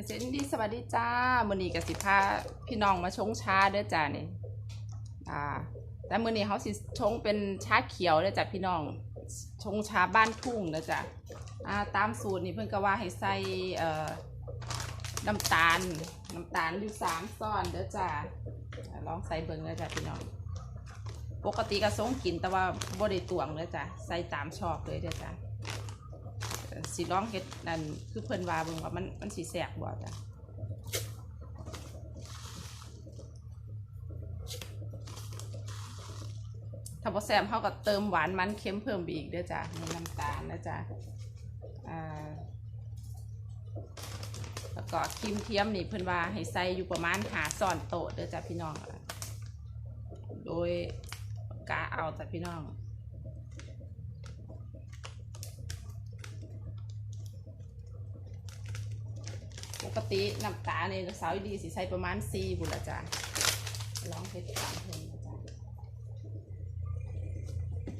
กษตรอินดีสวัสดีจ้ามือนี้ก็สิพาพี่น้องมาชงชาเด้อจ้านี่อ่าแต่มือนี้เขาสิชงเป็นชาเขียวเด้อจ้ะพี่น้องชงชาบ้านทุ่งเด้อจ้ะอ่าตามสูตรนี่เพิ่นก็ว่าให้ใส่เอ่อน้ำตาลน้ำตาลอยู่สามซ้อนเด้อจ้าลองใส่เบิ่งเด้อจ้ะพี่น้องปกติก็สงกินแต่ว่าบ่ได้ตวงเด้อจ้ะใส่ตามชอบเลยเด้อจ้ะ สิลองเฮ็ดนั่นคือเพิ่นว่าเบิ่งว่ามันมันสิแซ่บบ่จ้ะถ้าบ่แซ่บเฮาก็เติมหวานมันเค็มเพิ่มไปอีกเด้อจ้ะมีน้ำตาลนะจ้ะอ่าแล้วก็ครีมเทียมนี่เพิ่นว่าให้ใส่อยู่ประมาณหาซ้อนโตเด้อจ้ะพี่น้องโดยกาเอาจ้ะพี่น้อง ปกติน้ำตาเนี่ยสาวดีสิใส่ประมาณสี่บุญละจ้าลองเฮ็ดตามเพิ่นนะจ้า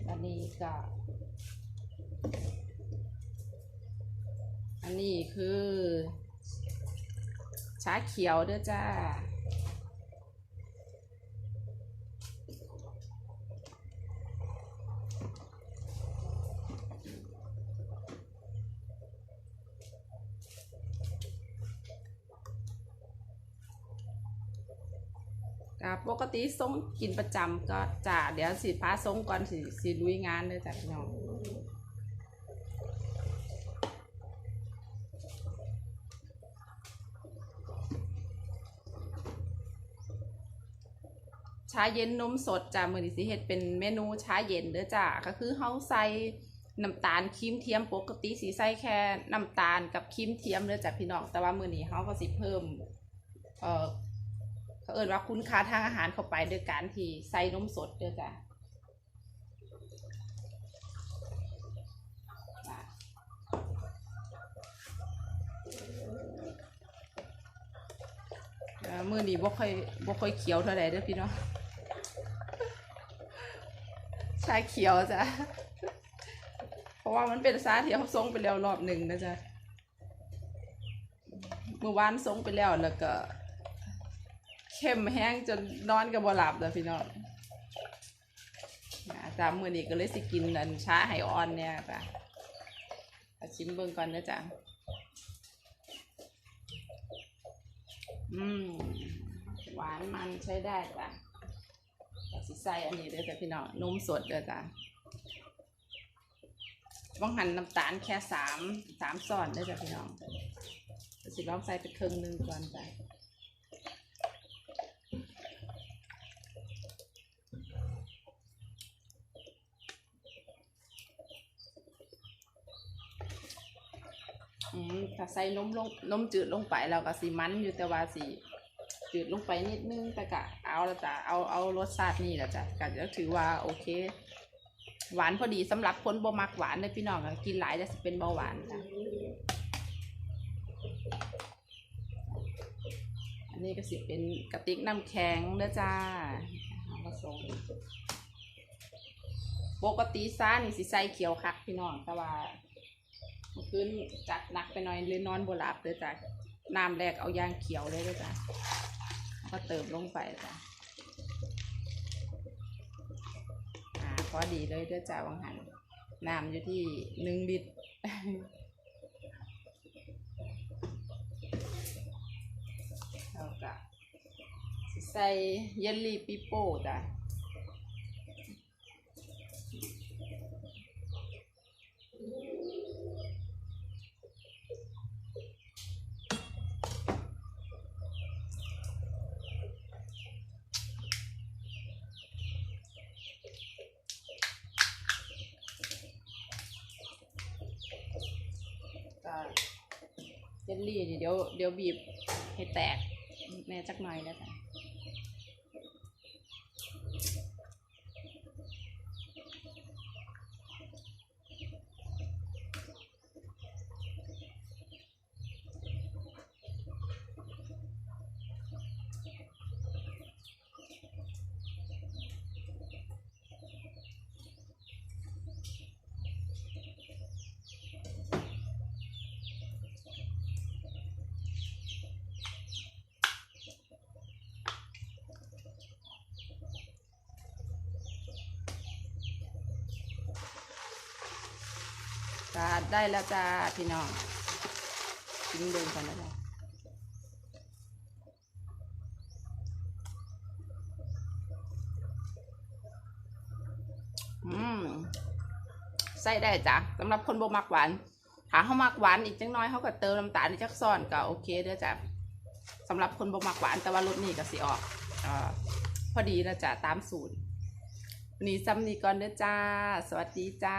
อันนี้ก็ อันนี้คือชาเขียวเด้อจ้า ก็ปกติส่งกินประจำก็จ้าเดี๋ยวสิพาส่งก่อนสิสิลุยงานเลยจ้ะพี่น้องชาเย็นนมสดจ้ามื้อนี้สิเฮ็ดเป็นเมนูชาเย็นเด้อจ้าก็คือเฮาใส่น้ำตาลครีมเทียมปกติสิใส่แค่น้ำตาลกับครีมเทียมเด้อจ้ะพี่น้องแต่ว่ามือนี้เฮาก็สิเพิ่มเอ่อ เขาเอินว่าคุณค่าทางอาหารเข้าไปโดยการที่ใส่นมสดเด้อจ้ะอะเมือนี้บ่ค่อยบ่ค่อยเขียวเท่าไหร่เด้อพี่น้องชาเขียวจ้ะ เพราะว่ามันเป็นซาที่เขาส่งไปแล้วรอบหนึ่งนะจ๊ะเมื่อวานส่งไปแล้วแล้วก็ เข้มแห้งจนนอนกับบหลับเลยพี่น้องนะตามมือนี้ก็เลยสิกินอันช้าไฮออนเนี่ยจ้ะเอาชิมเบิ่งก่อนนะจ๊ะอืมหวานมันใช้ได้จ้ะก็สิใส่อันนี้เด้อจ้ะพี่น้องนมสดเด้อจ้ะบ้องหั่นน้ำตาลแค่สามสามซ้อนเด้อจ้ะพี่น้องก็สิลองใส่ไปครึ่งหนึงก่อนจ้ะ อืมถ้าใส่นมลงนมจืดลงไปเราก็สีมันอยู่แต่ว่าสีจืดลงไปนิดนึงแต่ก็เอาละจ้ะเอาเอารสชาตินี่แหละจ้ะก็จะถือว่าโอเค หวานพอดีสำหรับคนบ่มักหวานเลยพี่น้องกินหลายจะเป็นเบาหวานจ้ะอันนี้ก็สิเป็นกระติกน้ำแข็งเด้อจ้าเอาผสมปกติซ่านี่สิใส่เขียวคักพี่น้องแต่ว่า มื่อคืนจัดหนักไปหน่อยเลยนอนบหลับเลยจ้ะน้ำแรกเอายางเขียวเลยเลยจ้ะแล้วก็เติมลงไปจ้ะอ่าพอดีเลยด้วยจ้ะวังหันน้ำอยู่ที่หนึ่งลิตรแล้วก็ใส่เยลลี่ปิโป้จ้ะ ก็ เจลลี่นี่เดี๋ยวเดี๋ยวบีบให้แตกแม่จักหน่อยแล้วกัน จ้าได้แล้วจ้าพี่น้องกินเดินก่อนนะจ๊ะอืมใส่ได้จ้ะสำหรับคนบ่มักหวานถ้าเขามักหวานอีกจังน้อยเขาก็เติมน้ำตาลจักซ้อนก็โอเคเด้อจ้ะสำหรับคนบ่มักหวานแต่ว่ารสนี่ก็สิออกอพอดีแล้วจ้ะตามสูตรวันนี้ซ้ำนี้ก่อนเด้อจ้า สวัสดีจ้า